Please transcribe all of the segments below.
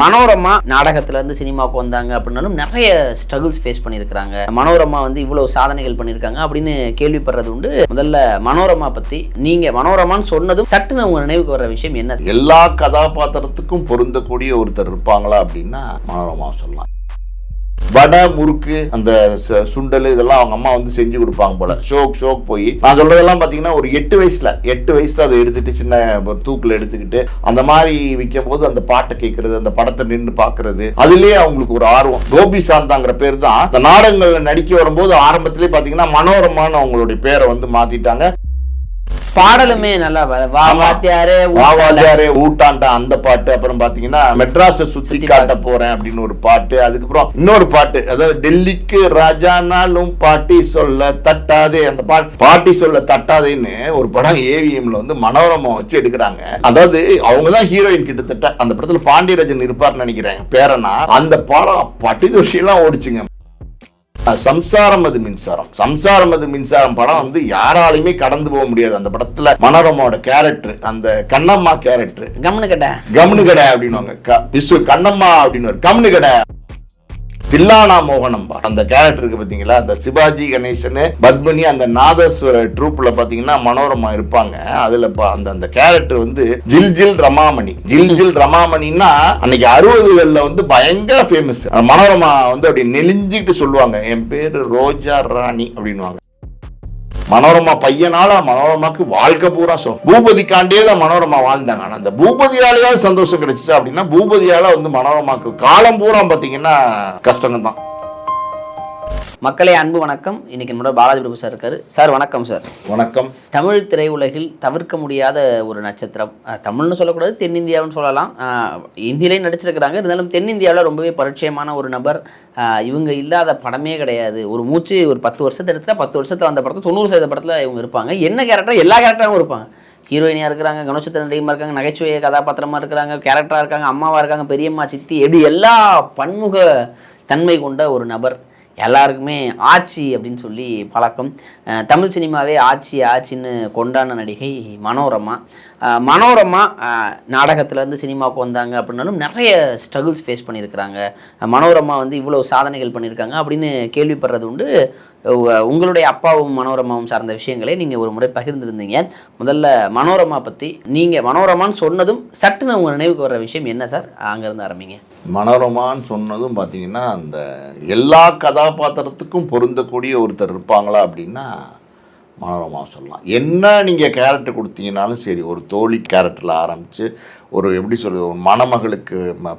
மனோரமா நாடகத்துல இருந்து சினிமாவுக்கு வந்தாங்க அப்படின்னாலும் நிறைய ஸ்ட்ரகிள்ஸ் ஃபேஸ் பண்ணியிருக்கிறாங்க. மனோரமா வந்து இவ்வளவு சாதனைகள் பண்ணியிருக்காங்க அப்படின்னு கேள்விப்படுறது உண்டு. முதல்ல மனோரமா பத்தி நீங்க மனோரமான்னு சொன்னதும் சட்டுன்னு உங்க நினைவுக்கு வர விஷயம் என்ன? எல்லா கதாபாத்திரத்துக்கும் பொருந்தக்கூடிய ஒருத்தர் இருப்பாங்களா அப்படின்னா மனோரமா சொல்லலாம். வடை முறுக்கு அந்த ச- சுண்டல் இதெல்லாம் அவங்க அம்மா வந்து செஞ்சு கொடுப்பாங்க போல. ஷோக் ஷோக் போய். நான் சொல்றதெல்லாம் பாத்தீங்கன்னா ஒரு எட்டு வயசுல எட்டு வயசுல அதை எடுத்துட்டு சின்ன ஒரு எடுத்துக்கிட்டு அந்த மாதிரி விற்கும் போது அந்த பாட்டை கேட்கறது அந்த படத்தை நின்று பார்க்கிறது அதுலயே அவங்களுக்கு ஒரு ஆர்வம். கோபி சாந்தாங்கிற பேர் தான். அந்த நாடகங்கள்ல நடிக்க வரும்போது ஆரம்பத்திலே பாத்தீங்கன்னா மனோரமான்னு அவங்களுடைய பேரை வந்து மாத்திட்டாங்க. பாடலுமே நல்லா வ- வா ஆமா. வாத்தியாரே வாவாஜாரே ஊட்டாண்டா அந்த பாட்டு அப்புறம் பாத்தீங்கன்னா மெட்ராஸ சுத்தி காட்ட போறேன் அப்படின்னு ஒரு பாட்டு. அதுக்கப்புறம் இன்னொரு பாட்டு. அதாவது டெல்லிக்கு ராஜானாலும் பாட்டி சொல்ல தட்டாதே. அந்த பாட்டு பாட்டி சொல்ல தட்டாதேன்னு ஒரு படம் ஏவிஎம்ல வந்து மனோரமா வச்சு எடுக்கிறாங்க. அதாவது அவங்க தான் ஹீரோயின் கிட்டத்தட்ட. அந்த படத்துல பாண்டியராஜன் இருப்பார்னு நினைக்கிறேன். பேரனா. அந்த படம் பட்டி தொஷியெல்லாம் ஓடிச்சுங்க. சம்சாரம் அது மின்சாரம். சம்சாரம் அது மின்சாரம். படம் வந்து யாராலையுமே கடந்து போக முடியாது. அந்த படத்துல மனோரமாவோட கேரக்டர் அந்த கண்ணம்மா கேரக்டர் கம்னு கேட்ட கம்னு கடை அப்படின்னுவாங்க. விஸ்வ கண்ணம்மா அப்படின்னு கம்னு கடை. தில்லானா மோகனம்பா அந்த கேரக்டர் இருக்கு பாத்தீங்களா? அந்த சிவாஜி கணேசன் பத்மினி அந்த நாதஸ்வர ட்ரூப்ல பாத்தீங்கன்னா மனோரமா இருப்பாங்க. அதுல பா- அந்த அந்த கேரக்டர் வந்து ஜில் ஜில் ரமாமணி. ஜில் ஜில் ரமாமணின்னா அன்னைக்கு அறுபதுகள்ல வந்து பயங்கர ஃபேமஸ் மனோரமா வந்து அப்படி நெலிஞ்சிட்டு சொல்லுவாங்க. என் பேரு ரோஜா ராணி அப்படின்னுவாங்க. மனோரமா பையனால மனோரமாக்கு வாழ்க்கை பூரா சோ பூபதிக்காண்டே தான் மனோரமா வாழ்ந்தாங்க. ஆனா அந்த பூபதியாலேயாவது சந்தோஷம் கிடைச்சிச்சு அப்படின்னா பூபதியால வந்து மனோரமாக்கு காலம் பூரா பாத்தீங்கன்னா கஷ்டம் தான் மக்களே அன்பு வணக்கம். இன்னைக்கு நம்மளோட பாலாஜி பிரபு சார் இருக்காரு. சார் வணக்கம் சார். வணக்கம். தமிழ் திரையுலகில் தவிர்க்க முடியாத ஒரு நட்சத்திரம். தமிழ்னு சொல்லக்கூடாது தென்னிந்தியாவுன்னு சொல்லலாம். இந்தியிலையும் நடிச்சிருக்கிறாங்க. இருந்தாலும் தென்னிந்தியாவில் ரொம்பவே பரிச்சயமான ஒரு நபர். இவங்க இல்லாத படமே கிடையாது. ஒரு மூச்சு ஒரு பத்து வருஷத்தை எடுத்துட்டா பத்து வருஷத்துல வந்த படத்தில் தொண்ணூறு சதவீத படத்தில் இவங்க இருப்பாங்க. என்ன கேரக்டர் எல்லா கேரக்டரும் இருப்பாங்க. ஹீரோயினியாக இருக்கிறாங்க கணேசத்தின் நடிகமாக இருக்காங்க நகைச்சுவை கதாபாத்திரமாக இருக்கிறாங்க கேரக்டராக இருக்காங்க அம்மாவாக இருக்காங்க பெரியம்மா சித்தி எப்படி எல்லா பன்முக தன்மை கொண்ட ஒரு நபர். எல்லாருக்குமே ஆச்சி அப்படின்னு சொல்லி பழக்கம். தமிழ் சினிமாவே ஆச்சி ஆச்சின்னு கொண்டான நடிகை மனோரமா. மனோரமா நாடகத்துலேருந்து சினிமாவுக்கு வந்தாங்க அப்படின்னாலும் நிறைய ஸ்ட்ரகிள்ஸ் ஃபேஸ் பண்ணியிருக்கிறாங்க. மனோரமா வந்து இவ்வளோ சாதனைகள் பண்ணியிருக்காங்க அப்படின்னு கேள்விப்படுறது உண்டு. உங்களுடைய அப்பாவும் மனோரமாவும் சார்ந்த விஷயங்களை நீங்கள் ஒரு முறை பகிர்ந்துருந்தீங்க. முதல்ல மனோரமா பற்றி நீங்கள் மனோரமான்னு சொன்னதும் சட்டுன்னு உங்கள் நினைவுக்கு வர விஷயம் என்ன சார்? அங்கேருந்து ஆரம்பிங்க. மனோரமான்னு சொன்னதும் பார்த்தீங்கன்னா அந்த எல்லா கதாபாத்திரத்துக்கும் பொருந்தக்கூடிய ஒருத்தர் இருப்பாங்களா அப்படின்னா மனோரமா சொல்லலாம். என்ன நீங்கள் கேரக்டர் கொடுத்தீங்கனாலும் சரி ஒரு தோழி கேரக்டரில் ஆரம்பித்து ஒரு எப்படி சொல்கிறது ஒரு மணமகளுக்கு ம-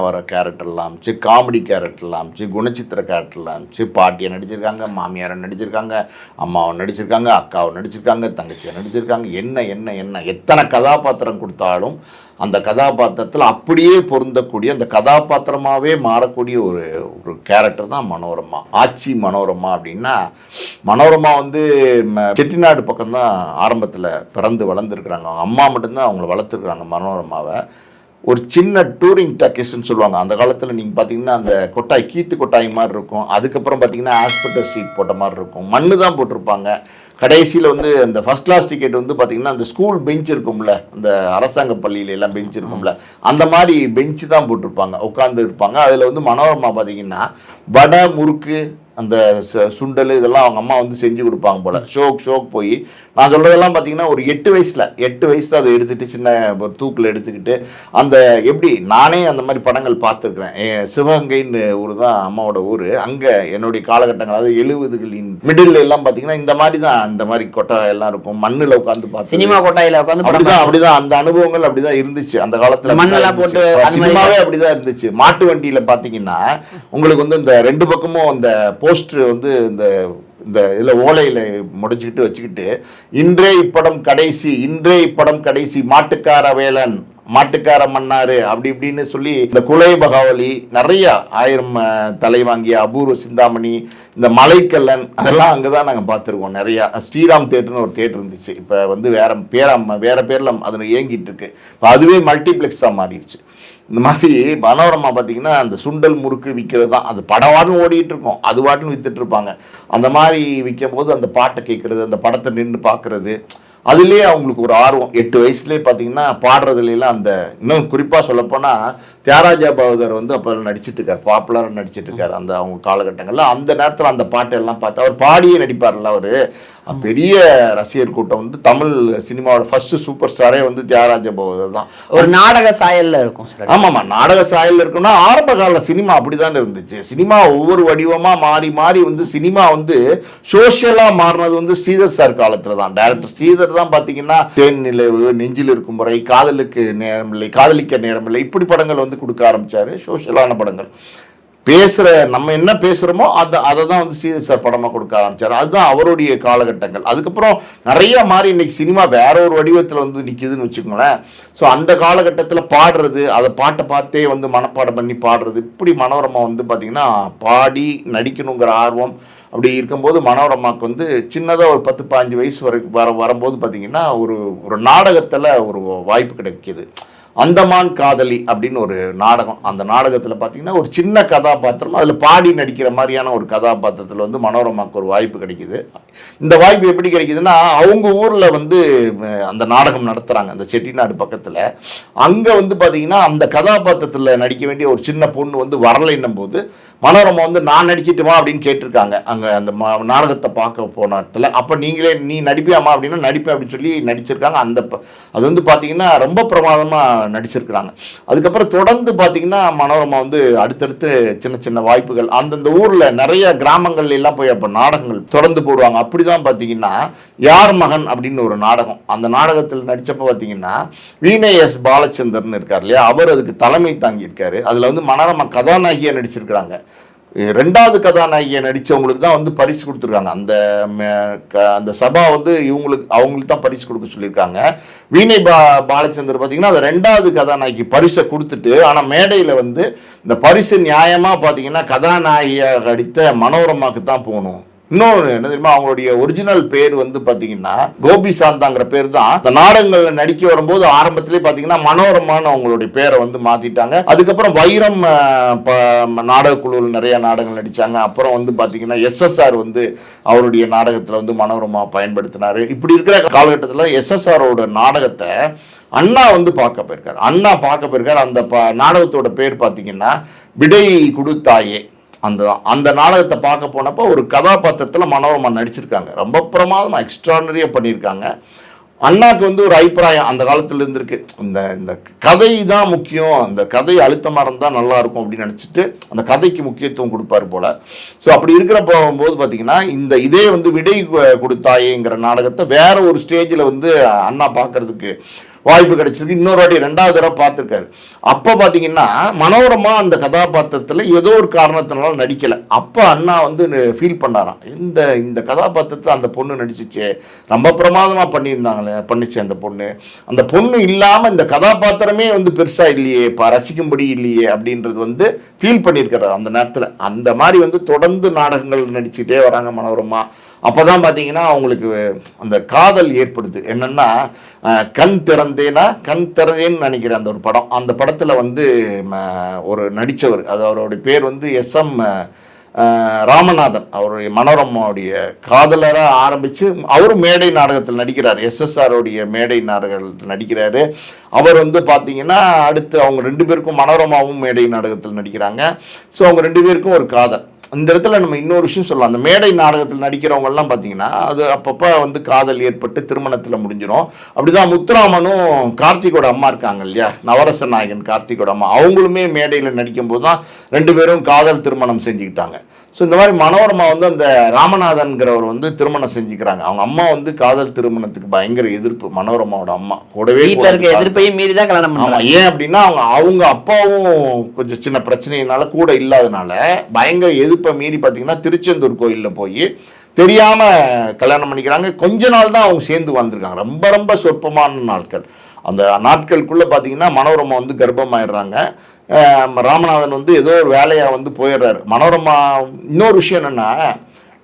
வர கேரக்டர்லாம் ஆரம்பிச்சு காமெடி கேரக்டர்லாம் ஆரம்பிச்சு குணச்சித்திர கேரக்டர்லாம் இருந்துச்சு பாட்டியை நடிச்சிருக்காங்க மாமியாரை நடிச்சிருக்காங்க அம்மாவை நடிச்சிருக்காங்க அக்காவை நடிச்சிருக்காங்க தங்கச்சியை நடிச்சிருக்காங்க என்ன என்ன என்ன எத்தனை கதாபாத்திரம் கொடுத்தாலும் அந்த கதாபாத்திரத்தில் அப்படியே பொருந்தக்கூடிய அந்த கதாபாத்திரமாகவே மாறக்கூடிய ஒரு ஒரு கேரக்டர் தான் மனோரமா. ஆச்சி மனோரமா அப்படின்னா மனோரமா வந்து ம- செட்டிநாடு பக்கம்தான் ஆரம்பத்தில் பிறந்து வளர்ந்துருக்குறாங்க. அவங்க அம்மா மட்டும்தான் அவங்கள வளர்த்துருக்குறாங்க ஒரு சின்ன டூரிங் டக்கேஸ்ன்னு சொல்லுவாங்க. அந்த காலத்தில் நீங்கள் பார்த்தீங்கன்னா அந்த கொட்டாய் கீத்து கொட்டாய் மாதிரி இருக்கும். அதுக்கப்புறம் பார்த்தீங்கன்னா ஹாஸ்பிட்டல் சீட் போட்ட மாதிரி இருக்கும். மண்ணு தான் போட்டிருப்பாங்க. கடைசியில் வந்து அந்த ஃபஸ்ட் கிளாஸ் டிக்கெட் வந்து பார்த்தீங்கன்னா அந்த ஸ்கூல் பெஞ்ச் இருக்கும்ல. அந்த அரசாங்க பள்ளியில எல்லாம் பெஞ்ச் இருக்கும்ல. அந்த மாதிரி பெஞ்சு தான் போட்டிருப்பாங்க. உட்காந்து இருப்பாங்க அதில் வந்து மனோரமா பார்த்தீங்கன்னா வடை முறுக்கு அந்த சுண்டல் இதெல்லாம் அவங்க அம்மா வந்து செஞ்சு கொடுப்பாங்க போல. ஷோக் ஷோக் போய். நான் சொல்றதெல்லாம் பார்த்தீங்கன்னா ஒரு எட்டு வயசுல எட்டு வயசுல அதை எடுத்துட்டு சின்ன ஒரு தூக்கில் எடுத்துக்கிட்டு அந்த எப்படி நானே அந்த மாதிரி படங்கள் பார்த்துருக்குறேன். சிவகங்கைன்னு ஊர் தான் அம்மாவோட ஊர். அங்கே என்னுடைய காலகட்டங்கள் அதாவது எழுபதுகளின் மிடில் எல்லாம் பார்த்தீங்கன்னா இந்த மாதிரி தான் இந்த மாதிரி கொட்டை எல்லாம் இருக்கும். மண்ணில் உட்காந்து பார்த்து சினிமா கொட்டாயில் உட்காந்து அப்படிதான் அப்படிதான். அந்த அனுபவங்கள் அப்படிதான் இருந்துச்சு. அந்த காலத்துல மண்ணெல்லாம் போட்டு சினிமாவே அப்படிதான் இருந்துச்சு. மாட்டு வண்டியில பாத்தீங்கன்னா உங்களுக்கு வந்து இந்த ரெண்டு பக்கமும் இந்த போஸ்டர் வந்து இந்த இந்த இதில் ஓலையில் முடிச்சுக்கிட்டு வச்சுக்கிட்டு இன்றே இப்படம் கடைசி இன்றே இப்படம் கடைசி மாட்டுக்கார வேலன் மாட்டுக்கார மன்னாரு அப்படி இப்படின்னு சொல்லி இந்த குலை பகாவலி நிறைய ஆயிரம் தலை வாங்கிய அபூர்வ சிந்தாமணி இந்த மலைக்கல்லன் அதெல்லாம் அங்கே தான் நாங்கள் பார்த்துருக்கோம் நிறையா. ஸ்ரீராம் தேட்டர்னு ஒரு தேட்டர் இருந்துச்சு. இப்போ வந்து வேற பேரம் வேற பேரில் அதில் இயங்கிட்டு இருக்கு. இப்போ அதுவே மல்டிப்ளெக்ஸாக மாறிடுச்சு. இந்த மாதிரி மனோரமா பார்த்தீங்கன்னா அந்த சுண்டல் முறுக்கு விற்கிறது தான். அது படவாட்டும் ஓடிட்டு இருக்கும். அது வாட்டுன்னு வித்துட்டு இருப்பாங்க. அந்த மாதிரி விற்கும் போது அந்த பாட்டை கேட்குறது அந்த படத்தை நின்று பார்க்குறது அதுலேயே அவங்களுக்கு ஒரு ஆர்வம். எட்டு வயசுலேயே பார்த்தீங்கன்னா பாடுறதுலாம் அந்த இன்னும் குறிப்பாக சொல்லப்போனால் தியாகராஜா பகதர் வந்து அப்போ நடிச்சிட்டு இருக்கார் பாப்புலராக நடிச்சிட்டு இருக்கார் அந்த அவங்க காலகட்டங்களில் அந்த நேரத்தில் அந்த பாட்டெல்லாம் பார்த்து அவர் பாடியே நடிப்பார்ல அவர். பெரிய ரசிகர் கூட்டம் வந்து தமிழ் சினிமாவோட ஃபர்ஸ்ட் சூப்பர் ஸ்டாரே வந்து தியாகராஜ பகதர் தான். ஒரு நாடக சாயல்ல இருக்கும் சார் ஆமாம்மா நாடக சாயல் இருக்குன்னா ஆரம்ப கால சினிமா அப்படிதான் இருந்துச்சு. சினிமா ஒவ்வொரு வடிவமாக மாறி மாறி வந்து சினிமா வந்து சோஷியலாக மாறினது வந்து ஸ்ரீதர் சார் காலத்தில் தான். டேரக்டர் ஸ்ரீதர் தான் பார்த்தீங்கன்னா தேன் நிலவு நெஞ்சில் இருக்கும் முறை காதலுக்கு நேரமில்லை காதலிக்க நேரமில்லை இப்படி படங்கள் வந்து கொடுக்க ஆரம்பிச்சாரு. சோஷியலான படங்கள். பேசுகிற நம்ம என்ன பேசுகிறோமோ அதை அதை தான் வந்து சீரியஸ் சார் படமாக கொடுக்க ஆரம்பித்தார் அதுதான் அவருடைய காலகட்டங்கள். அதுக்கப்புறம் நிறைய மாறி இன்னைக்கு சினிமா வேற ஒரு வடிவத்தில் வந்து நிற்கிதுன்னு வச்சுக்கோங்களேன். ஸோ அந்த காலகட்டத்தில் பாடுறது அதை பாட்டை பார்த்தே வந்து மனப்பாடம் பண்ணி பாடுறது இப்படி மனோரமா வந்து பார்த்திங்கன்னா பாடி நடிக்கணுங்கிற ஆர்வம் அப்படி இருக்கும்போது மனோரமாவுக்கு வந்து சின்னதாக ஒரு பத்து பாஞ்சு வயசு வரைக்கும் வர வரும்போது பார்த்திங்கன்னா ஒரு ஒரு நாடகத்தில் ஒரு வாய்ப்பு கிடைக்கிது. அந்தமான் காதலி அப்படின்னு ஒரு நாடகம். அந்த நாடகத்தில் பார்த்தீங்கன்னா ஒரு சின்ன கதாபாத்திரம் அதில் பாடி நடிக்கிற மாதிரியான ஒரு கதாபாத்திரத்தில் வந்து மனோரமாக்கு ஒரு வாய்ப்பு கிடைக்குது. இந்த வாய்ப்பு எப்படி கிடைக்குதுன்னா அவங்க ஊரில் வந்து அந்த நாடகம் நடத்துகிறாங்க அந்த செட்டிநாடு பக்கத்தில். அங்கே வந்து பார்த்தீங்கன்னா அந்த கதாபாத்திரத்தில் நடிக்க வேண்டிய ஒரு சின்ன பொண்ணு வந்து வரலைன்னும் போது மனோரமா வந்து நான் நடிக்கட்டுமா அப்படின்னு கேட்டிருக்காங்க. அங்கே அந்த நாடகத்தை பார்க்க போன இடத்துல. அப்போ நீங்களே நீ நடிப்பியாமா அப்படின்னா நடிப்பேன் அப்படின்னு சொல்லி நடிச்சிருக்காங்க. அந்த அது வந்து பார்த்தீங்கன்னா ரொம்ப பிரமாதமாக நடிச்சிருக்கிறாங்க. அதுக்கப்புறம் தொடர்ந்து பார்த்தீங்கன்னா மனோரமா வந்து அடுத்தடுத்து சின்ன சின்ன வாய்ப்புகள். அந்தந்த ஊரில் நிறைய கிராமங்கள்ல எல்லாம் போய் அப்போ நாடகங்கள் தொடர்ந்து போடுவாங்க. அப்படி தான் பார்த்தீங்கன்னா யார் மகன் அப்படின்னு ஒரு நாடகம். அந்த நாடகத்தில் நடித்தப்போ பார்த்தீங்கன்னா வீணை எஸ் பாலச்சந்தர்னு இருக்கார் இல்லையா? அவர் அதுக்கு தலைமை தாங்கியிருக்காரு. அதில் வந்து மனோரமா கதாநாயகியாக நடிச்சிருக்கிறாங்க. ரெண்டாவது கதாநாயகியை நடித்தவங்களுக்கு தான் வந்து பரிசு கொடுத்துருக்காங்க. அந்த க- அந்த சபா வந்து இவங்களுக்கு அவங்களுக்கு தான் பரிசு கொடுக்க சொல்லியிருக்காங்க. வீணை பா பாலச்சந்தர் பார்த்தீங்கன்னா அந்த ரெண்டாவது கதாநாயகி பரிசை கொடுத்துட்டு ஆனால் மேடையில் வந்து இந்த பரிசு நியாயமாக பார்த்தீங்கன்னா கதாநாயகியாக நடித்த மனோரமாக்கு தான் போகணும். இன்னொன்று என்ன தெரியுமா அவங்களுடைய ஒரிஜினல் பேர் வந்து பார்த்தீங்கன்னா கோபி சாந்தாங்கிற பேர் தான். இந்த நாடகங்களில் நடிக்க வரும்போது ஆரம்பத்திலே பார்த்தீங்கன்னா மனோரமான்னு அவங்களுடைய பேரை வந்து மாற்றிட்டாங்க அதுக்கப்புறம் வைரம் நாடக குழுவில் நிறைய நாடகங்கள் நடித்தாங்க அப்புறம் வந்து பார்த்தீங்கன்னா எஸ்எஸ்ஆர் வந்து அவருடைய நாடகத்தில் வந்து மனோரமா பயன்படுத்தினார். இப்படி இருக்கிற காலகட்டத்தில் எஸ்எஸ்ஆரோட நாடகத்தை அண்ணா வந்து பார்க்க போயிருக்காரு. அண்ணா பார்க்க போயிருக்காரு. அந்த ப நாடகத்தோட பேர் பார்த்தீங்கன்னா விடை கொடுத்தாயே அந்த அந்த நாடகத்தை பார்க்க போனப்போ ஒரு கதாபாத்திரத்தில் மனோரமா நடிச்சிருக்காங்க. ரொம்ப பிரமாதமாக எக்ஸ்ட்ரானரியாக பண்ணியிருக்காங்க. அண்ணாக்கு வந்து ஒரு அபிப்பிராயம் அந்த காலத்தில் இருந்திருக்கு. இந்த இந்த கதை தான் முக்கியம். அந்த கதை அழுத்தமாக இருந்தால் நல்லாயிருக்கும் அப்படின்னு நினச்சிட்டு அந்த கதைக்கு முக்கியத்துவம் கொடுப்பாரு போல். ஸோ அப்படி இருக்கிற போகும்போது பார்த்தீங்கன்னா இந்த இதே வந்து விடை கொடுத்தாயேங்கிற நாடகத்தை வேற ஒரு ஸ்டேஜில் வந்து அண்ணா பார்க்கறதுக்கு வாய்ப்பு கிடைச்சிருக்கு. இன்னொரு வாட்டி ரெண்டாவது தடவை பார்த்துருக்காரு. அப்போ பார்த்தீங்கன்னா மனோரமா அந்த கதாபாத்திரத்தில் ஏதோ ஒரு காரணத்தினால நடிக்கலை. அப்போ அண்ணா வந்து ஃபீல் பண்ணாராம். இந்த இந்த கதாபாத்திரத்தில் அந்த பொண்ணு நடிச்சிச்சு. ரொம்ப பிரமாதமாக பண்ணியிருந்தாங்களே பண்ணிச்சு அந்த பொண்ணு. அந்த பொண்ணு இல்லாமல் இந்த கதாபாத்திரமே வந்து பெருசாக இல்லையே இப்போ ரசிக்கும்படி இல்லையே அப்படின்றது வந்து ஃபீல் பண்ணியிருக்கிறார் அந்த நேரத்தில். அந்த மாதிரி வந்து தொடர்ந்து நாடகங்கள் நடிச்சுக்கிட்டே வராங்க மனோரமா. அப்போ தான் பார்த்தீங்கன்னா அவங்களுக்கு அந்த காதல் ஏற்படுது. என்னென்னா கண் திறந்தேனா கண் திறந்தேன்னு நினைக்கிறேன் அந்த ஒரு படம். அந்த படத்தில் வந்து ம, ஒரு நடித்தவர் அது அவருடைய பேர் வந்து எஸ்எம் ராமநாதன். அவருடைய மனோரமாவுடைய காதலராக ஆரம்பித்து அவரும் மேடை நாடகத்தில் நடிக்கிறார். எஸ்எஸ்ஆருடைய மேடை நாடகத்தில் நடிக்கிறாரு. அவர் வந்து பார்த்தீங்கன்னா அடுத்து அவங்க ரெண்டு பேருக்கும் மனோரமாவும் மேடை நாடகத்தில் நடிக்கிறாங்க. ஸோ அவங்க ரெண்டு பேருக்கும் ஒரு காதல். அந்த இடத்துல நம்ம இன்னொரு விஷயம் சொல்லலாம். அந்த மேடை நாடகத்தில் நடிக்கிறவங்கெல்லாம் பார்த்தீங்கன்னா அது அப்பப்போ வந்து காதல் ஏற்பட்டு திருமணத்தில் முடிஞ்சிடும் அப்படிதான் முத்துராமனும் கார்த்திகோட அம்மா இருக்காங்க இல்லையா? நவரச நாயகன் கார்த்திகோட அம்மா. அவங்களுமே மேடையில் நடிக்கும்போது தான் ரெண்டு பேரும் காதல் திருமணம் செஞ்சுக்கிட்டாங்க. ஸோ இந்த மாதிரி மனோரமா வந்து அந்த ராமநாதன்கிறவர் வந்து திருமணம் செஞ்சுக்கிறாங்க. அவங்க அம்மா வந்து காதல் திருமணத்துக்கு பயங்கர எதிர்ப்பு மனோரமாவோட அம்மா. கூடவே எதிர்ப்பையும் மீறி தான் கல்யாணம் ஆமா ஏன் அப்படின்னா அவங்க அவங்க அப்பாவும் கொஞ்சம் சின்ன பிரச்சனையினால கூட இல்லாதனால பயங்கர எதிர்ப்பை மீறி பார்த்தீங்கன்னா திருச்செந்தூர் கோயிலில் போய் தெரியாம கல்யாணம் பண்ணிக்கிறாங்க. கொஞ்ச நாள் தான் அவங்க சேர்ந்து வந்திருக்காங்க ரொம்ப ரொம்ப சொற்பமான நாட்கள். அந்த நாட்களுக்குள்ள பார்த்தீங்கன்னா மனோரமா வந்து கர்ப்பமாயிடுறாங்க. ராமநாதன் வந்து ஏதோ ஒரு வேலையா வந்து போயிடுறாரு. மனோரமா இன்னொரு விஷயம் என்னன்னா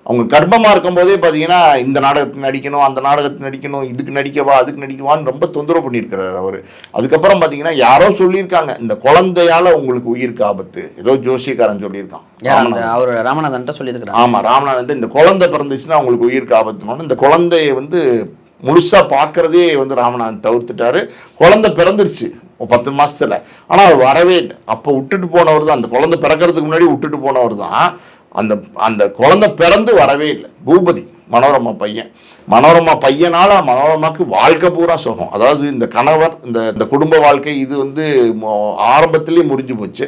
அவங்க கர்ப்பமாக இருக்கும்போதே பார்த்தீங்கன்னா இந்த நாடகத்துக்கு நடிக்கணும் அந்த நாடகத்துக்கு நடிக்கணும் இதுக்கு நடிக்கவா அதுக்கு நடிக்கவான்னு ரொம்ப தொந்தரவு பண்ணியிருக்கிறாரு அவர். அதுக்கப்புறம் பார்த்தீங்கன்னா யாரோ சொல்லியிருக்காங்க இந்த குழந்தையால உங்களுக்கு உயிருக்கு ஆபத்து. ஏதோ ஜோசியக்காரன் சொல்லியிருக்கான். அவர் ராமநாதன்ட்ட சொல்லியிருக்கிறாங்க ஆமாம் ராமநாதன் இந்த குழந்தை பிறந்துச்சுன்னா உங்களுக்கு உயிருக்கு ஆபத்துனோன்னு இந்த குழந்தைய வந்து முழுசாக பார்க்கறதே வந்து ராமநாதன் தவிர்த்துட்டாரு. குழந்தை பிறந்துருச்சு. பத்து மாதத்தில் ஆனால் அவர் வரவே இல்லை. அப்போ விட்டுட்டு போனவர் தான். அந்த குழந்தை பிறக்கிறதுக்கு முன்னாடி விட்டுட்டு போனவர் தான். அந்த அந்த குழந்தை பிறந்து வரவே இல்லை. பூபதி மனோரமா பையன். மனோரமா பையனால மனோரமாக்கு வாழ்க்கை பூரா சுகம். அதாவது இந்த கணவர் இந்த இந்த குடும்ப வாழ்க்கை இது வந்து ஆரம்பத்திலே முறிஞ்சு போச்சு.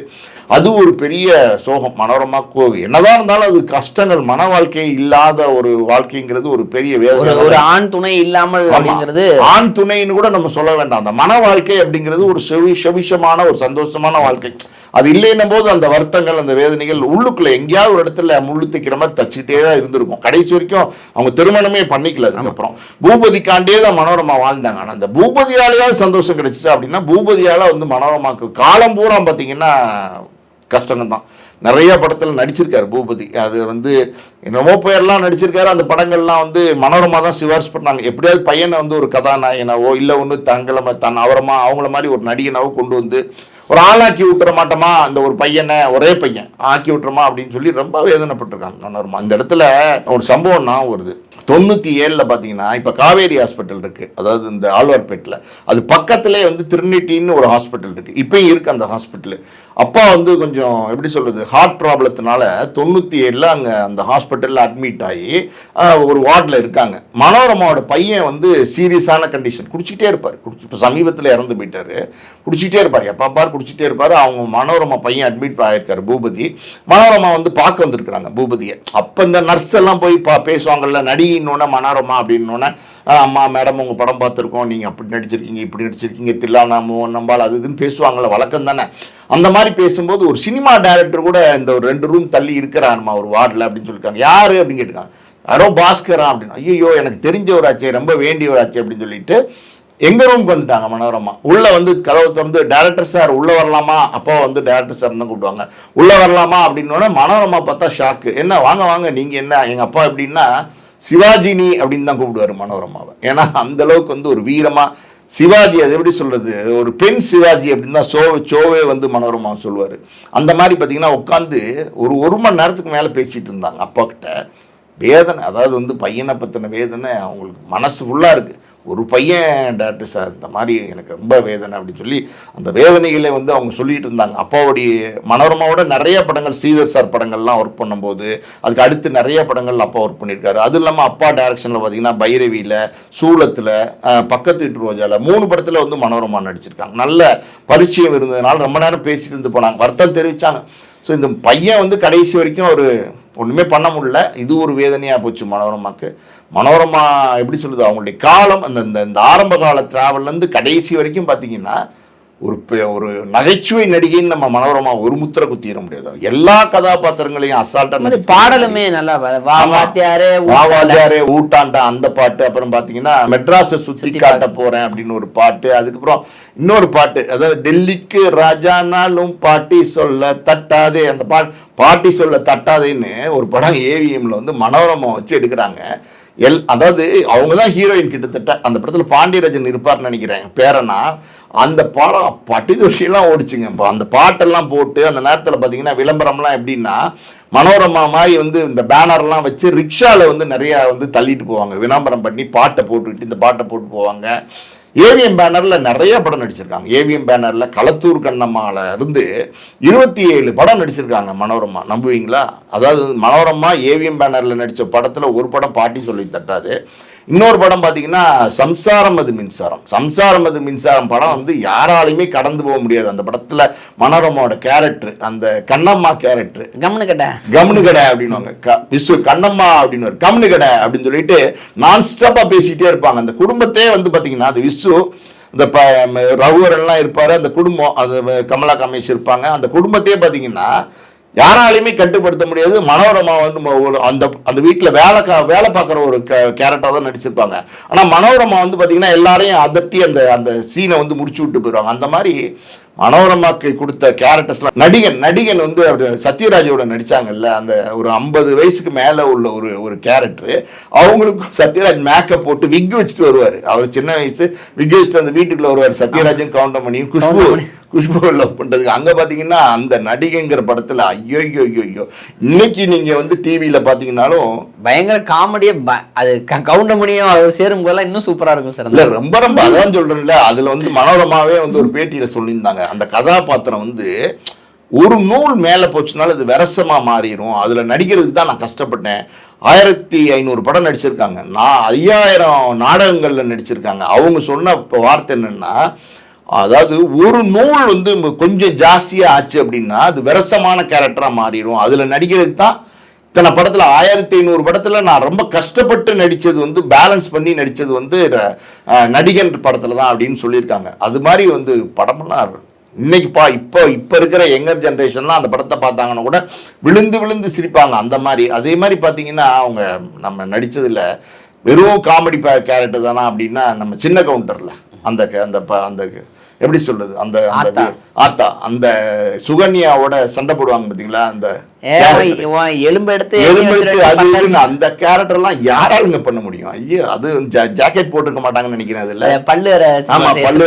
அது ஒரு பெரிய சோகம். மனோரமாக்கு என்னதான் இருந்தாலும் அது கஷ்டங்கள் மன வாழ்க்கை இல்லாத ஒரு வாழ்க்கைங்கிறது ஒரு பெரிய வேதனை. ஒரு ஆண் துணை இல்லாமல். அப்படிங்கிறது ஆண் துணைன்னு கூட நம்ம சொல்ல வேண்டாம். அந்த மன வாழ்க்கை அப்படிங்கிறது ஒரு செவி செவிஷமான ஒரு சந்தோஷமான வாழ்க்கை. அது இல்லைன்னும் போது அந்த வருத்தங்கள் அந்த வேதனைகள் உள்ளுக்குள்ள எங்கேயாவது ஒரு இடத்துல முள்ளு தைக்கிற மாதிரி தச்சுக்கிட்டே தான் இருந்திருக்கும். கடைசி வரைக்கும் அவங்க திருமணமே பண்ணிக்கல. அதுக்கப்புறம். பூபதிக்காண்டே தான் மனோரமா வாழ்ந்தாங்க. ஆனால் அந்த பூபதியாலேயாவது சந்தோஷம் கிடைச்சிச்சு அப்படின்னா பூபதியால வந்து மனோரமாக்கு காலம் பூரா பார்த்தீங்கன்னா கஷ்டம்தான். நிறைய படத்தில் நடிச்சிருக்காரு பூபதி. அது வந்து என்னமோ பேர்லாம் நடிச்சிருக்காரு. அந்த படங்கள்லாம் வந்து மனோரமா தான் சிபாரிசு பண்ணாங்க. எப்படியாவது பையனை வந்து ஒரு கதாநாயகனாவோ இல்லை ஒன்று தங்களை தன் அவரமா அவங்கள மாதிரி ஒரு நடிகனாவோ கொண்டு வந்து ஒரு ஆளாக்கி விட்டுற மாட்டோமா அந்த ஒரு பையனை ஒரே பையன் ஆக்கி விட்டுறோமா அப்படின்னு சொல்லி ரொம்ப வேதனைப்பட்டிருக்காங்க மனோரமா. அந்த இடத்துல ஒரு சம்பவம் நான் வருது. தொண்ணூற்றி ஏழில் பார்த்தீங்கன்னா இப்போ காவேரி ஹாஸ்பிட்டல் இருக்குது அதாவது இந்த ஆழ்வார்பேட்டில் அது பக்கத்திலே வந்து திருநெட்டின்னு ஒரு ஹாஸ்பிட்டல் இருக்குது இப்போயும் இருக்குது அந்த ஹாஸ்பிட்டல் அப்பா வந்து கொஞ்சம் எப்படி சொல்கிறது ஹார்ட் ப்ராப்ளத்தினால தொண்ணூற்றி ஏழில் அங்கே அந்த ஹாஸ்பிட்டலில் அட்மிட் ஆகி ஒரு வார்டில் இருக்காங்க. மனோரமாவோட பையன் வந்து சீரியஸான கண்டிஷன் குடிச்சிக்கிட்டே இருப்பார். குடிச்சு இப்போ சமீபத்தில் இறந்து போயிட்டாரு. குடிச்சிக்கிட்டே இருப்பார். எப்போ பார் குடிச்சிட்டே இருப்பார். அவங்க மனோரமா பையன் அட்மிட் ஆகிருக்காரு பூபதி. மனோரமா வந்து பார்க்க வந்திருக்கிறாங்க பூபதியை. அப்போ இந்த நர்ஸ் எல்லாம் போய் பா பேசுவாங்கள்ல நடிகின்னொன்னே மனோரமா அப்படின்னோடனே அம்மா மேடம் உங்கள் படம் பார்த்துருக்கோம். நீங்கள் அப்படி நடிச்சிருக்கீங்க இப்படி நடிச்சிருக்கீங்க. தில்லானா மோகன் நம்பால் அது இதுன்னு பேசுவாங்கல்ல வழக்கம் தானே அந்த மாதிரி பேசும்போது ஒரு சினிமா டைரக்டர் கூட இந்த ஒரு ரெண்டு ரூம் தள்ளி இருக்கிறான்மா ஒரு வார்டில் அப்படின்னு சொல்லியிருக்காங்க. யார் அப்படின்னு கேட்டிருக்காங்க. யாரோ பாஸ்கரா அப்படின்னு. ஐயோ எனக்கு தெரிஞ்சவராச்சே ரொம்ப வேண்டியவராச்சே அப்படின்னு சொல்லிட்டு எங்கள் ரூமுக்கு வந்துட்டாங்க மனோரமா. உள்ளே வந்து கதவை திறந்து டேரக்டர் சார் உள்ளே வரலாமா? அப்பா வந்து டேரக்டர் சார் தான் கூப்பிடுவாங்க. உள்ளே வரலாமா? அப்படின்னோடனே மனோரமா பார்த்தா ஷாக்கு என்ன வாங்க வாங்க நீங்கள் என்ன எங்கள் அப்பா எப்படின்னா சிவாஜினி அப்படின்னு தான் கூப்பிடுவாரு மனோரமாவை. ஏன்னா அந்தளவுக்கு வந்து ஒரு வீரமாக சிவாஜி அது எப்படி சொல்றது? ஒரு பெண் சிவாஜி அப்படின்னு தான் சோ சோவே வந்து மனோரமா சொல்லுவார். அந்த மாதிரி பார்த்தீங்கன்னா உட்காந்து ஒரு ஒரு மணி நேரத்துக்கு மேலே பேசிட்டு இருந்தாங்க அப்பா கிட்ட வேதனை அதாவது வந்து பையனை பற்றின வேதனை அவங்களுக்கு மனசு ஃபுல்லாக இருக்குது ஒரு பையன் டாக்டர் சார் இந்த மாதிரி எனக்கு ரொம்ப வேதனை அப்படின்னு சொல்லி அந்த வேதனைகளை வந்து அவங்க சொல்லிட்டு இருந்தாங்க. அப்பாவுடைய மனோரமாவோட நிறைய படங்கள் ஸ்ரீதர் சார் படங்கள்லாம் ஒர்க் பண்ணும்போது அதுக்கு அடுத்து நிறைய படங்கள் அப்பா ஒர்க் பண்ணியிருக்காரு. அதுவும் இல்லாமல் அப்பா டைரக்ஷனில் பார்த்தீங்கன்னா பைரவியில் சூளத்தில் பக்கத்து வீட்டு ரோஜாவில் மூணு படத்தில் வந்து மனோரமா நடிச்சிருக்காங்க. நல்ல பரிச்சயம் இருந்ததுனால ரொம்ப நேரம் பேசிட்டு இருந்து போனாங்க. வருத்தம் தெரிவித்தாங்க ஸோ இந்த பையன் வந்து கடைசி வரைக்கும் ஒரு ஒன்றுமே பண்ண முடியல. இது ஒரு வேதனையாக போச்சு மனோரமாக்கு. மனோரமா எப்படி சொல்லுது அவங்களுடைய காலம் அந்த இந்த இந்த ஆரம்ப கால ட்ராவல்லேருந்து கடைசி வரைக்கும் பார்த்தீங்கன்னா ஒரு ஒரு நகைச்சுவை நடிகைன்னு நம்ம மனோரமா ஒரு முத்திரை குத்திட முடியாது எல்லா கதாபாத்திரங்களையும் அசால்ட்டா. பாடலுமே நல்லா. வாத்தியாரே வா ஊட்டாண்ட. அந்த பாட்டு அப்புறம் பாத்தீங்கன்னா மெட்ராஸை சுத்தி சுத்தி காட்ட போறேன் அப்படின்னு ஒரு பாட்டு அதுக்கப்புறம் இன்னொரு பாட்டு அதாவது டெல்லிக்கு ராஜானாலும் பாட்டி சொல்ல தட்டாதே அந்த பாட்டு பாட்டி சொல்ல தட்டாதேன்னு ஒரு படம் ஏவிஎம்ல வந்து மனோரமா வச்சு எடுக்கிறாங்க எல் அதாவது அவங்க தான் ஹீரோயின் கிட்டத்தட்ட அந்த படத்தில் பாண்டியராஜன் இருப்பார்னு நினைக்கிறேன். பேரனா அந்த படம் பட்டி ஓடிச்சுங்க. இப்போ அந்த பாட்டெல்லாம் போட்டு அந்த நேரத்தில் பார்த்தீங்கன்னா விளம்பரம்லாம் எப்படின்னா மனோரமா மாதிரி வந்து இந்த பேனர்லாம் வச்சு ரிக்ஷாவில் வந்து நிறையா வந்து தள்ளிட்டு போவாங்க. விளம்பரம் பண்ணி பாட்டை போட்டுக்கிட்டு இந்த பாட்டை போட்டு போவாங்க. ஏவிஎம் பேனரில் நிறைய படம் நடிச்சிருக்காங்க. ஏவிஎம் பேனரில் களத்தூர் கண்ணம்மாவில் இருந்து இருபத்தி ஏழு படம் நடிச்சிருக்காங்க மனோரமா. நம்புவீங்களா? அதாவது மனோரமா ஏவிஎம் பேனரில் நடித்த படத்தில் ஒரு படம் பாட்டி சொல்லி தட்டாது. இன்னொரு படம் பார்த்தீங்கன்னா சம்சாரம் அது மின்சாரம். சம்சாரம் அது மின்சாரம் படம் வந்து யாராலையுமே கடந்து போக முடியாது. அந்த படத்தில் மனோரமாவோட கேரக்டர் அந்த கண்ணம்மா கேரக்டர் கம்னு கேட்ட கம்னு கடை அப்படின்னுவாங்க. க விஸ்வ கண்ணம்மா அப்படின்னு கம்னு கடை அப்படின்னு சொல்லிட்டு நான் ஸ்டாப்பாக பேசிக்கிட்டே இருப்பாங்க. அந்த குடும்பத்தையே வந்து பார்த்தீங்கன்னா அது விஸ்வ இந்த ப ரகுவரன்லாம் இருப்பார். அந்த குடும்பம் அது கமலா கமேஷ் இருப்பாங்க. அந்த குடும்பத்தையே பார்த்தீங்கன்னா யாராலையுமே கட்டுப்படுத்த முடியாது. மனோரமா வந்து அந்த அந்த வீட்டில் வேலை வேலை பார்க்குற ஒரு க கேரக்டராக தான் நடிச்சிருப்பாங்க. ஆனால் மனோரமா வந்து பார்த்திங்கன்னா எல்லாரையும் அதட்டி அந்த அந்த சீனை வந்து முடிச்சு விட்டு போயிடுவாங்க அந்த மாதிரி மனோரமாக்கு கொடுத்த கேரக்டர்ஸ்லாம் நடிகன் நடிகன் வந்து அப்படி சத்யராஜோட நடிச்சாங்கல்ல அந்த ஒரு ஐம்பது வயசுக்கு மேல உள்ள ஒரு ஒரு கேரக்டர் அவங்களுக்கும் சத்யராஜ் மேக்கப் போட்டு விக் வச்சுட்டு வருவார். அவர் சின்ன வயசு விக் வச்சுட்டு அந்த வீட்டுக்குள்ள வருவார். சத்யராஜன் கவுண்டமணியும் குஷ்பு. குஷ்பு லவ் பண்றதுக்கு. அங்க பாத்தீங்கன்னா அந்த நடிகைங்கிற படத்துல ஐயோ ஐயோ ஐயோ இன்னைக்கு நீங்க வந்து டிவியில பாத்தீங்கன்னாலும் பயங்கர காமெடியே அது கவுண்டமணியும் அவர் சேரும் போதெல்லாம் இன்னும் சூப்பரா இருக்கும் சார். இல்ல ரொம்ப ரொம்ப அதான் சொல்றேன்ல அதுல வந்து மனோரமாவே வந்து ஒரு பேட்டியில சொல்லியிருந்தாங்க. அந்த கதாபாத்திரம் வந்து ஒரு நூல் மேலே போச்சுனாலும் அது விரசமாக மாறிடும் அதில் நடிக்கிறதுக்கு தான் நான் கஷ்டப்பட்டேன். ஆயிரத்தி ஐநூறு படம் நடிச்சிருக்காங்க. நான் ஐயாயிரம் நாடகங்களில் நடிச்சிருக்காங்க. அவங்க சொன்ன வார்த்தை என்னென்னா அதாவது ஒரு நூல் வந்து கொஞ்சம் ஜாஸ்தியாக ஆச்சு அப்படின்னா அது விரசமான கேரக்டராக மாறிடும் அதில் நடிக்கிறதுக்கு தான் இத்தனை படத்தில் ஆயிரத்தி ஐநூறு படத்தில் நான் ரொம்ப கஷ்டப்பட்டு நடித்தது வந்து பேலன்ஸ் பண்ணி நடித்தது வந்து நடிகன் படத்தில் தான் அப்படின்னு சொல்லியிருக்காங்க. அது மாதிரி வந்து படமெல்லாம் இன்னைக்கு பா இப்போ இப்போ இருக்கிற யங்கர் ஜென்ரேஷன்லாம் அந்த படத்தை பார்த்தாங்கன்னா கூட விழுந்து விழுந்து சிரிப்பாங்க. அந்த மாதிரி. அதே மாதிரி பார்த்தீங்கன்னா அவங்க நம்ம நடித்ததில் வெறும் காமெடி கேரக்டர் தானா அப்படின்னா நம்ம சின்ன கவுண்டரில் அந்த அந்த அந்த எப்படி சொல்றது? அந்த. ஆத்தா. அந்த சுகன்யாவோட சண்டை போடுவாங்க பார்த்தீங்களா? அந்த அந்த கேரக்டர்லாம் யாராலுங்க பண்ண முடியும். ஐயோ அது ஜாக்கெட் போட்டிருக்க மாட்டாங்கன்னு நினைக்கிறேன் அதுல. பல்லு ஆமா பல்லு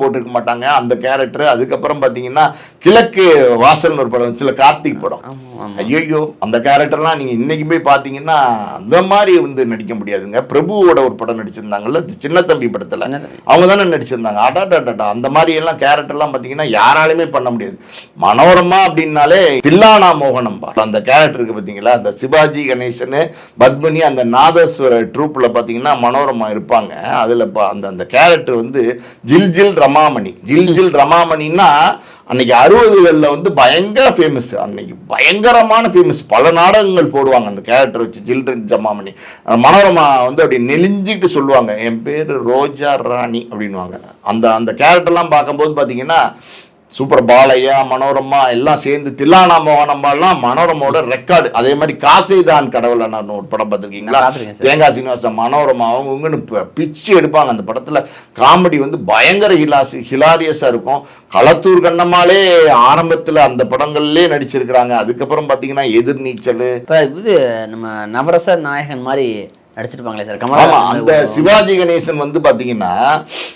போட்டிருக்க மாட்டாங்க அந்த கேரக்டர் அதுக்கப்புறம் பாத்தீங்கன்னா கிழக்கு வாசல்னு ஒரு படம் வச்சுல கார்த்திக் படம். ஐயோ அந்த கேரக்டர்லாம் நீங்க இன்னைக்கு போய் பாத்தீங்கன்னா அந்த மாதிரி வந்து நடிக்க முடியாதுங்க. பிரபுவோட ஒரு படம் நடிச்சிருந்தாங்கல்ல சின்ன தம்பி படத்துல. அவங்க தானே நடிச்சிருந்தாங்க. அடாடாடா அந்த மாதிரி எல்லாம் கேரக்டர்லாம் பார்த்தீங்கன்னா யாராலுமே பண்ண முடியாது. மனோரமா அப்படின்னாலே தில்லானா மோகனம் அந்த கேரக்டர் இருக்கு பார்த்தீங்களா அந்த சிவாஜி கணேசன் பத்மினி அந்த நாதஸ்வர ட்ரூப்பில் பார்த்தீங்கன்னா மனோரமா இருப்பாங்க. அதில் அந்த அந்த கேரக்டர் வந்து ஜில் ஜில் ரமாமணி. ஜில் ஜில் ரமாமணின்னா அன்னைக்கு அறுபதுகளில் வந்து பயங்கர ஃபேமஸ் அன்னைக்கு பயங்கரமான ஃபேமஸ் பல நாடகங்கள் போடுவாங்க அந்த கேரக்டர் வச்சு சில்ட்ரன் ஜமாமணி மனோரமா வந்து அப்படி நெலிஞ்சிக்கிட்டு சொல்லுவாங்க. என் பேர் ரோஜா ராணி அப்படின்வாங்க அந்த அந்த கேரக்டர்லாம் பார்க்கும்போது பார்த்தீங்கன்னா சூப்பர் பாலையா மனோரமா எல்லாம் சேர்ந்து தில்லானா மோகனம்பாலாம் மனோரமாவோட ரெக்கார்டு அதே மாதிரி காசைதான் கடவுளை நான் ஒரு படம் பார்த்துருக்கீங்களா. தேங்காய் சீனிவாசன் மனோரமா ப- பிச்சு எடுப்பாங்க. அந்த படத்துல காமெடி வந்து பயங்கர ஹிலாசி ஹிலாரியஸா இருக்கும். களத்தூர் கண்ணம்மாளே ஆரம்பத்துல அந்த படங்கள்லயே நடிச்சிருக்கிறாங்க. அதுக்கப்புறம் பாத்தீங்கன்னா எதிர்நீச்சல் இது நம்ம நவரச நாயகன் மாதிரி நடிச்சிருப்பாங்களே சார். அந்த சிவாஜி கணேசன் வந்து பாத்தீங்கன்னா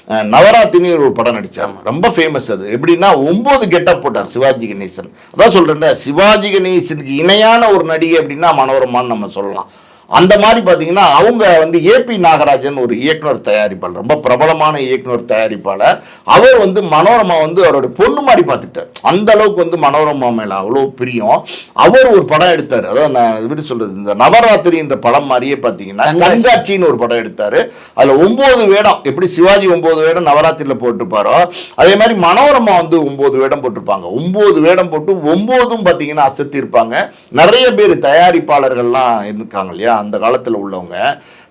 அஹ், நவராத்திரின்னு ஒரு படம் நடிச்சார். ரொம்ப ஃபேமஸ் அது. எப்படின்னா ஒன்பது கெட்டப் போட்டார் சிவாஜி கணேசன். அதான் சொல்றேன்ல சிவாஜி கணேசனுக்கு இணையான ஒரு நடிகை அப்படின்னா மனோரமான்னு நம்ம சொல்லலாம். அந்த மாதிரி பார்த்தீங்கன்னா அவங்க வந்து ஏபி நாகராஜன் ஒரு இயக்குனர் தயாரிப்பாளர் ரொம்ப பிரபலமான இயக்குனர் தயாரிப்பாளர். அவர் வந்து மனோரமா வந்து அவரோட பொண்ணு மாதிரி பார்த்துட்டார் அந்த அளவுக்கு வந்து மனோரமா மேல அவ்வளோ பிரியம். அவர் ஒரு படம் எடுத்தார். அதான் நான் எப்படி சொல்றது? இந்த நவராத்திரின்ற படம் மாதிரியே பார்த்தீங்கன்னா கண்காட்சி. கண்காட்சின்னு ஒரு படம் எடுத்தாரு. அதுல ஒன்பது வேடம் எப்படி சிவாஜி ஒன்பது வேடம் நவராத்திரியில போட்டிருப்பாரோ அதே மாதிரி மனோரமா வந்து ஒன்பது வேடம் போட்டிருப்பாங்க. ஒன்பது வேடம் போட்டு ஒன்பதும் பார்த்தீங்கன்னா அசத்தி இருப்பாங்க நிறைய பேர் தயாரிப்பாளர்கள்லாம் இருக்காங்க இல்லையா? அந்த காலத்தில் உள்ளவங்க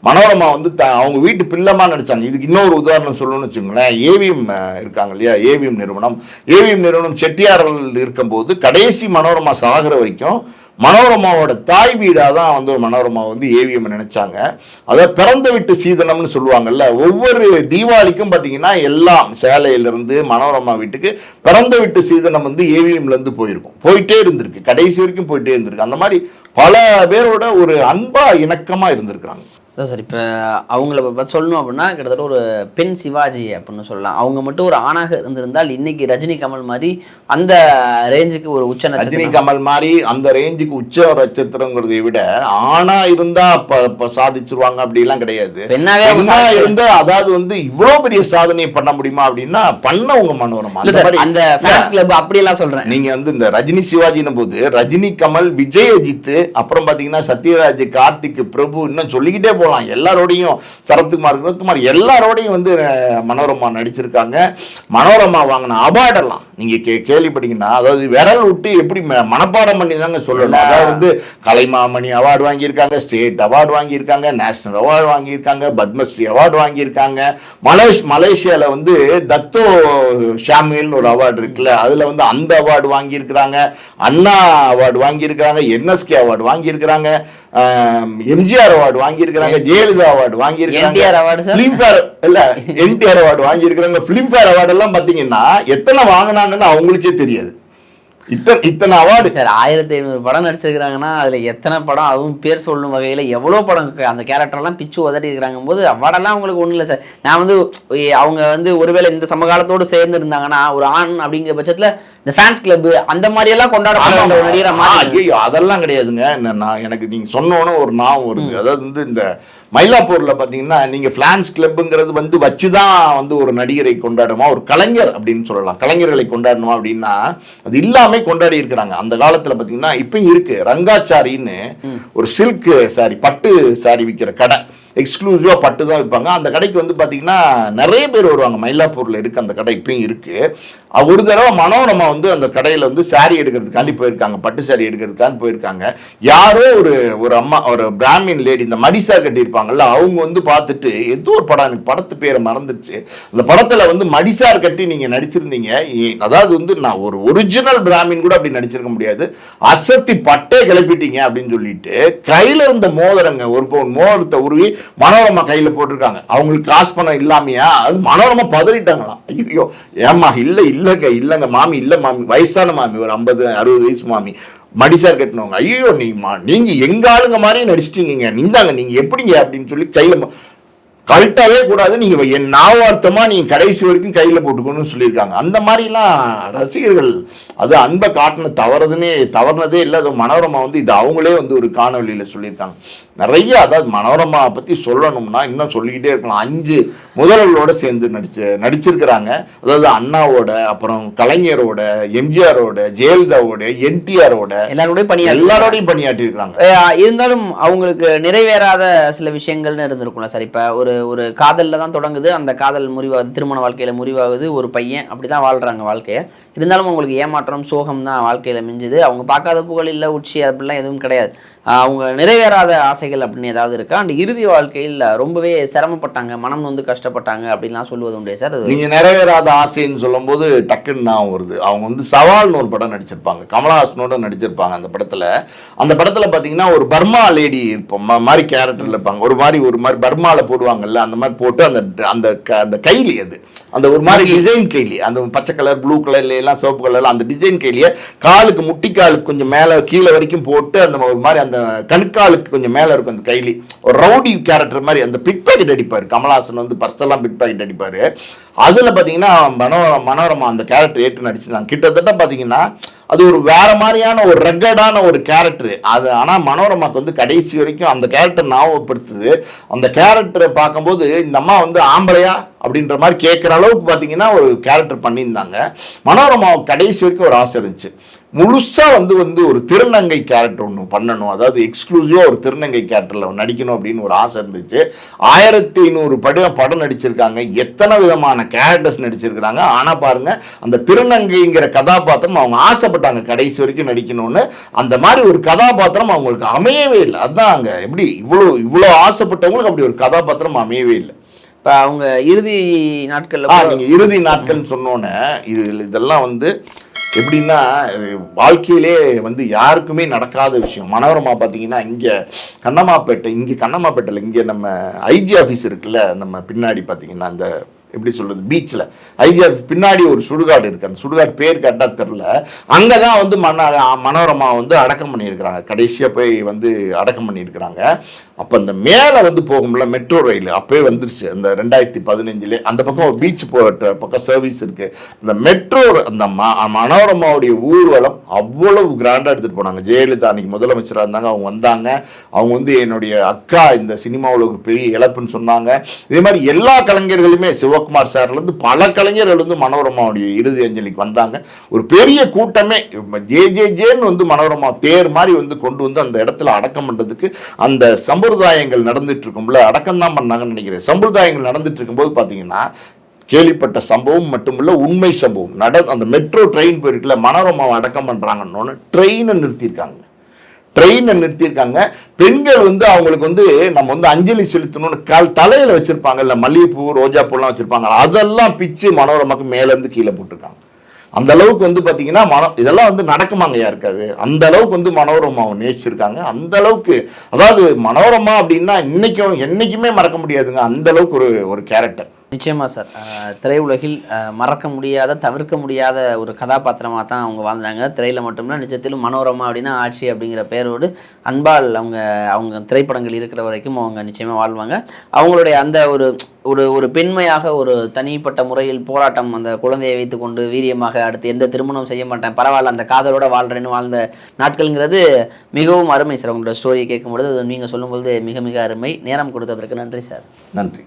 மனோரமா வந்து த அவங்க வீட்டு பிள்ளமாக நினச்சாங்க. இதுக்கு இன்னொரு உதாரணம் சொல்லணும்னு வச்சுக்கோங்களேன். ஏவிஎம் இருக்காங்க இல்லையா? ஏவிஎம் நிறுவனம். ஏவிஎம் நிறுவனம் செட்டியாரில் இருக்கும்போது கடைசி மனோரமா சாகிற வரைக்கும் மனோரமாவோட தாய் வீடாக தான் வந்து ஒரு மனோரமா வந்து ஏவிஎம் நினைச்சாங்க. அதாவது பிறந்த வீட்டு சீதனம்னு சொல்லுவாங்கல்ல ஒவ்வொரு தீபாவளிக்கும் பார்த்தீங்கன்னா எல்லாம் சேலையிலிருந்து மனோரமா வீட்டுக்கு பிறந்த வீட்டு சீதனம் வந்து ஏவிஎம்லேருந்து போயிருக்கும். போயிட்டே இருந்திருக்கு. கடைசி வரைக்கும் போயிட்டே இருந்திருக்கு. அந்த மாதிரி பல பேரோட ஒரு அன்பா இணக்கமா இருந்திருக்கிறாங்க. அதான் சார் இப்போ அவங்கள பற்றி சொல்லணும் அப்படின்னா கிட்டத்தட்ட ஒரு பெண் சிவாஜி அப்படின்னு சொல்லலாம். அவங்க மட்டும் ஒரு ஆணாக இருந்திருந்தால் இன்னைக்கு ரஜினி கமல் மாதிரி அந்த ரேஞ்சுக்கு ஒரு உச்ச ரஜினி கமல் மாதிரி அந்த ரேஞ்சுக்கு உச்ச நட்சத்திரங்கிறதை விட ஆணா இருந்தா சாதிச்சிருவாங்க அப்படிலாம் கிடையாது. பெண்ணா இருந்தா அதாவது வந்து இவ்வளவு பெரிய சாதனையை பண்ண முடியுமா அப்படின்னா பண்ணவங்க மனோரமா. அந்த ஃபேன்ஸ் கிளப் அப்படியெல்லாம் சொல்றேன். நீங்க வந்து இந்த ரஜினி சிவாஜினும் போது ரஜினி கமல் விஜய் அஜித் அப்புறம் பாத்தீங்கன்னா சத்யராஜ் கார்த்திக் பிரபு இன்னும் சொல்லிக்கிட்டே போகலாம். எல்லாரோடையும் சரத்குமார் கிரத்குமார் எல்லாரோடையும் வந்து மனோரமா நடிச்சிருக்காங்க. மனோரமா வாங்கின அவார்டெல்லாம் நீங்கள் கே கேள்விப்பட்டீங்கன்னா அதாவது விரல் விட்டு எப்படி மனப்பாடம் பண்ணி தாங்க சொல்லணும் அதாவது வந்து கலைமாமணி அவார்டு வாங்கியிருக்காங்க ஸ்டேட் அவார்டு வாங்கியிருக்காங்க நேஷனல் அவார்டு வாங்கியிருக்காங்க பத்மஸ்ரீ அவார்டு வாங்கியிருக்காங்க. மலேஷ் மலேசியாவில் வந்து தத்தோ ஷாமியல்னு ஒரு அவார்டு இருக்குல்ல அதில் வந்து அந்த அவார்டு வாங்கியிருக்கிறாங்க. அண்ணா அவார்டு வாங்கியிருக்கிறாங்க என்எஸ்கே அவார்டு வாங்கியிருக்கிறாங்க. எம்ஜிஆர் அவார்டு வாங்கியிருக்கிறாங்க ஜெயலலிதா அவார்டு வாங்கியிருக்கிறாங்க? ஃபிலிம்ஃபேர் இல்ல என்டிஆர் அவார்டு வாங்கியிருக்கிறாங்க. ஃபிலிம்ஃபேர் அவார்டு எல்லாம் பாத்தீங்கன்னா எத்தனை வாங்கினாங்கன்னு அவங்களுக்கே தெரியாது. இத்தனை இத்தனை அவார்டு சார் ஆயிரத்தி ஐநூறு படம் நடிச்சிருக்கிறாங்கன்னா அதுல எத்தனை படம் அதுவும் பேர் சொல்லும் வகையில எவ்வளோ படம் அந்த கேரக்டர்லாம் பிச்சு உதறி இருக்கிறாங்க போது அவார்டெல்லாம் அவங்களுக்கு ஒன்றும் இல்லை சார். நான் வந்து அவங்க வந்து ஒருவேளை இந்த சமகாலத்தோடு சேர்ந்து இருந்தாங்கன்னா ஒரு ஆண் அப்படிங்கிற பட்சத்துல இந்த ஃபேன்ஸ் கிளப் அந்த மாதிரி எல்லாம் ஐயோ அதெல்லாம் கிடையாதுங்க. நான் எனக்கு நீங்க சொன்னோன்னு ஒரு ஞாபகம் வருது. அதாவது வந்து இந்த மயிலாப்பூர்ல பாத்தீங்கன்னா நீங்க பிளான்ஸ் கிளப்புங்கிறது வந்து வச்சுதான் வந்து ஒரு நடிகரை கொண்டாடுமா ஒரு கலைஞர் அப்படின்னு சொல்லலாம். கலைஞர்களை கொண்டாடணுமா அப்படின்னா அது இல்லாம கொண்டாடி இருக்கிறாங்க. அந்த காலத்துல பாத்தீங்கன்னா இப்பயும் இருக்கு. ரங்காச்சாரின்னு ஒரு சில்க் சாரி பட்டு சாரி விற்கிற கடை. எக்ஸ்க்ளூசிவாக பட்டு தான் விற்பாங்க. அந்த கடைக்கு வந்து பார்த்திங்கன்னா நிறைய பேர் வருவாங்க. மயிலாப்பூரில் இருக்குது அந்த கடை இப்பயும் இருக்குது ஒரு தடவை மனோரமா வந்து அந்த கடையில் வந்து சாரி எடுக்கிறதுக்காண்டி போயிருக்காங்க. பட்டு சாரி எடுக்கிறதுக்காண்டி போயிருக்காங்க. யாரோ ஒரு ஒரு அம்மா ஒரு பிராமின் லேடி இந்த மடிசார் கட்டியிருப்பாங்கல்ல அவங்க வந்து பார்த்துட்டு ஏதோ ஒரு படம் எனக்கு படத்து பேரை மறந்துடுச்சு அந்த படத்தில் வந்து மடிசார் கட்டி நீங்கள் நடிச்சிருந்தீங்க. ஏ- அதாவது வந்து நான் ஒரு ஒரிஜினல் பிராமின் கூட அப்படி நடிச்சிருக்க முடியாது. அசத்தி பட்டே கிளப்பிட்டீங்க அப்படின்னு சொல்லிட்டு கையில் இருந்த மோதிரங்க ஒரு பவுன் மோதிரத்தை உருவி மனோரமா கையில் போட்டிருக்காங்க. அவங்களுக்கு காசு பணம் இல்லாமையா? அது மனோரமா பதறிட்டாங்களாம் ஐயோ ஏம்மா இல்லை இல்லைங்க இல்லைங்க மாமி இல்லை மாமி வயசான மாமி ஒரு ஐம்பது அறுபது வயசு மாமி மடிசார் கட்டினவங்க. ஐயோ நீங்க மா- நீங்க எங்க ஆளுங்க மாதிரியே நடிச்சிட்டீங்க நீந்தாங்க நீங்க எப்படிங்க அப்படின்னு சொல்லி கையில கழட்டவே கூடாது. நீங்க என் நாவார்த்தமா நீங்க கடைசி வரைக்கும் கையில போட்டுக்கணும்னு சொல்லியிருக்காங்க. அந்த மாதிரிலாம் ரசிகர்கள் அது அன்பை காட்டின தவறுதுன்னே தவறுனதே இல்லை. அது மனோரமா வந்து இது அவங்களே வந்து ஒரு காணொலியில சொல்லியிருக்காங்க. நிறைய அதாவது மனோரமா பத்தி சொல்லணும்னா இன்னும் சொல்லிக்கிட்டே இருக்கலாம். அஞ்சு முதல்வர்களோட சேர்ந்து நடிச்சு நடிச்சிருக்கிறாங்க. அதாவது அண்ணாவோட அப்புறம் கலைஞரோட எம்ஜிஆரோட ஜெயலலிதாவோட என்டிஆரோட எல்லாரோடய பணியா எல்லாரோடையும் பணியாற்றி இருக்காங்க இருந்தாலும் அவங்களுக்கு நிறைவேறாத சில விஷயங்கள்னு இருந்திருக்கும்ல சார். இப்போ ஒரு ஒரு காதலில் தான் தொடங்குது. அந்த காதல் முறிவாகுது திருமண வாழ்க்கையில் முறிவாகுது. ஒரு பையன் அப்படி தான் வாழ்கிறாங்க வாழ்க்கையை. இருந்தாலும் அவங்களுக்கு ஏமாற்றம் சோகம் தான் வாழ்க்கையில் மிஞ்சுது. அவங்க பார்க்காத புகழ் இல்லை உச்சி அப்படிலாம் எதுவும் கிடையாது. அவங்க நிறைவேறாத ஆசைகள் அப்படின்னு ஏதாவது இருக்கா? அந்த இறுதி வாழ்க்கையில் ரொம்பவே சிரமப்பட்டாங்க மனம் வந்து கஷ்டப்பட்டாங்க அப்படின்லாம் சொல்லுவது உண்டு சார்? அது நீங்க நிறைவேறாத ஆசைன்னு சொல்லும்போது டக்குன்னு நான் வருது. அவங்க வந்து சவால்னு ஒரு படம் நடிச்சிருப்பாங்க. கமலஹாசனோட நடிச்சிருப்பாங்க அந்த படத்துல. அந்த படத்துல பாத்தீங்கன்னா ஒரு பர்மா லேடி இருப்போம். மாதிரி கேரக்டர்ல இருப்பாங்க. ஒரு மாதிரி ஒரு மாதிரி பர்மால போடுவாங்கல்ல அந்த மாதிரி போட்டு அந்த அந்த அந்த கைலி அது. அந்த ஒரு மாதிரி டிசைன் கைலி. அந்த பச்சை கலர் ப்ளூ கலர்ல எல்லாம் சிவப்பு கலர்ல அந்த டிசைன் கைலியை காலுக்கு முட்டிக்காலுக்கு கொஞ்சம் மேல கீழே வரைக்கும் போட்டு அந்த ஒரு மாதிரி அந்த கணுக்காலுக்கு கொஞ்சம் மேலே இருக்கும் அந்த கைலி. ஒரு ரவுடி கேரக்டர் மாதிரி அந்த பிட் பாக்கெட் அடிப்பார். கமலாசன் வந்து பர்செல்லாம் பிட் பாக்கெட் அடிப்பார். அதில் பார்த்தீங்கன்னா மனோ மனோரமா அந்த கேரக்டர் ஏற்று நடிச்சிருந்தாங்க கிட்டத்தட்ட பார்த்தீங்கன்னா அது ஒரு வேற மாதிரியான ஒரு ரெக்கடான ஒரு கேரக்டர் அது ஆனால் மனோரமாக்கு வந்து கடைசி வரைக்கும் அந்த கேரக்டர் ஞாபகப்படுத்துது. அந்த கேரக்டரை பார்க்கும்போது இந்த அம்மா வந்து ஆம்பளையா? அப்படின்ற மாதிரி கேட்குற அளவுக்கு பார்த்தீங்கன்னா ஒரு கேரக்டர் பண்ணியிருந்தாங்க. மனோரமாவுக்கு கடைசி வரைக்கும் ஒரு ஆசை இருந்துச்சு. முழுசா வந்து வந்து ஒரு திருநங்கை கேரக்டர் ஒன்று பண்ணணும். அதாவது எக்ஸ்க்ளூசிவாக ஒரு திருநங்கை கேரக்டரில் நடிக்கணும் அப்படின்னு ஒரு ஆசை இருந்துச்சு. ஆயிரத்தி ஐநூறு படம் படம் நடிச்சிருக்காங்க. எத்தனை விதமான கேரக்டர்ஸ் நடிச்சிருக்கிறாங்க. ஆனால் பாருங்க அந்த திருநங்கைங்கிற கதாபாத்திரம் அவங்க ஆசைப்பட்டாங்க. கடைசி வரைக்கும் நடிக்கணும்னு. அந்த மாதிரி ஒரு கதாபாத்திரம் அவங்களுக்கு அமையவே இல்லை. அதுதான் அங்கே எப்படி இவ்வளோ இவ்வளோ ஆசைப்பட்டவங்களுக்கு அப்படி ஒரு கதாபாத்திரம் அமையவே இல்லை. இப்போ அவங்க இறுதி நாட்களில் ஆ நீங்க இறுதி நாட்கள்னு சொன்னோன்னே இது இதெல்லாம் வந்து எப்படின்னா வாழ்க்கையிலே வந்து யாருக்குமே நடக்காத விஷயம். மனோரமா பார்த்தீங்கன்னா இங்கே கண்ணம்மாப்பேட்டை இங்கே கண்ணம்மாப்பேட்டையில் இங்கே நம்ம ஐஜி ஆஃபீஸ் இருக்குல்ல நம்ம பின்னாடி பார்த்தீங்கன்னா அந்த எப்படி சொல்றது பீச்சில் ஐஜி ஆஃபீஸ் பின்னாடி ஒரு சுடுகாடு இருக்கு. அந்த சுடுகாடு பேர் கரெக்டாக தெரில அங்கே தான் வந்து மன மனோரமா வந்து அடக்கம் பண்ணியிருக்கிறாங்க. கடைசியாக போய் வந்து அடக்கம் பண்ணியிருக்கிறாங்க. அப்போ அந்த மேலே வந்து போகும்ல மெட்ரோ ரயில் அப்போயே வந்துருச்சு. அந்த ரெண்டாயிரத்தி பதினஞ்சுல அந்த பக்கம் பீச் போகிற பக்கம் சர்வீஸ் இருக்குது இந்த மெட்ரோ அந்த ம மனோரமாவுடைய ஊர்வலம் அவ்வளவு கிராண்டாக எடுத்துகிட்டு போனாங்க. ஜெயலலிதா அன்னைக்கு முதலமைச்சராக இருந்தாங்க அவங்க வந்தாங்க. அவங்க வந்து என்னுடைய அக்கா இந்த சினிமாவுக்கு பெரிய இழப்புன்னு சொன்னாங்க. இதே மாதிரி எல்லா கலைஞர்களுமே சிவகுமார் சார்லேருந்து பல கலைஞர்கள் வந்து மனோரமாவுடைய இறுதி அஞ்சலிக்கு வந்தாங்க. ஒரு பெரிய கூட்டமே ஜே ஜே ஜேன்னு வந்து மனோரமா தேர் மாதிரி வந்து கொண்டு வந்து அந்த இடத்துல அடக்கம் பண்ணுறதுக்கு அந்த சம்பிரதாயங்கள் நடந்துட்டு இருக்கும்ல அடக்கம் தான் பண்ணாங்கன்னு நினைக்கிறேன். சம்பிரதாயங்கள் நடந்துட்டு இருக்கும்போது பார்த்தீங்கன்னா கேள்விப்பட்ட சம்பவம் மட்டுமில்ல உண்மை சம்பவம். நட அந்த மெட்ரோ ட்ரெயின் போயிருக்குல்ல மனோரமாவை அடக்கம் பண்ணுறாங்கன்னு ட்ரெயினை நிறுத்தியிருக்காங்க. ட்ரெயினை நிறுத்தியிருக்காங்க. பெண்கள் வந்து அவங்களுக்கு வந்து நம்ம வந்து அஞ்சலி செலுத்தணும்னு கால் தலையில் வச்சுருப்பாங்கல்ல மல்லிகைப்பூ ரோஜாப்பூலாம் வச்சுருப்பாங்க. அதெல்லாம் பிச்சு மனோரமாக்கு மேலேருந்து கீழே போட்டிருக்காங்க. அந்த அளவுக்கு வந்து பார்த்தீங்கன்னா மன இதெல்லாம் வந்து நடக்குமாங்க இருக்காது. அந்த அளவுக்கு வந்து மனோரமாவை நேசிச்சிருக்காங்க. அந்த அளவுக்கு அதாவது மனோரமா அப்படின்னா இன்னைக்கும் என்றைக்குமே மறக்க முடியாதுங்க. அந்த அளவுக்கு ஒரு ஒரு கேரக்டர் நிச்சயமாக சார். திரையுலகில் மறக்க முடியாத தவிர்க்க முடியாத ஒரு கதாபாத்திரமாக தான் அவங்க வாழ்ந்தாங்க. திரையில் மட்டும்னா நிஜத்திலும் மனோரமா அப்படின்னா ஆட்சி அப்படிங்கிற பெயரோடு அன்பால் அவங்க அவங்க திரைப்படங்கள் இருக்கிற வரைக்கும் அவங்க நிச்சயமாக வாழ்வாங்க. அவங்களுடைய அந்த ஒரு ஒரு ஒரு பெண்மையாக ஒரு தனிப்பட்ட முறையில் போராட்டம் அந்த குழந்தையை வைத்துக்கொண்டு வீரியமாக அடுத்து எந்த திருமணம் செய்ய மாட்டேன் பரவாயில்ல அந்த காதலோட வாழ்கிறேன்னு வாழ்ந்த நாட்கள்ங்கிறது மிகவும் அருமை சார். உங்களோட ஸ்டோரியை கேட்கும்பொழுது நீங்கள் சொல்லும்பொழுது மிக மிக அருமை. நேரம் கொடுத்ததற்கு நன்றி சார். நன்றி.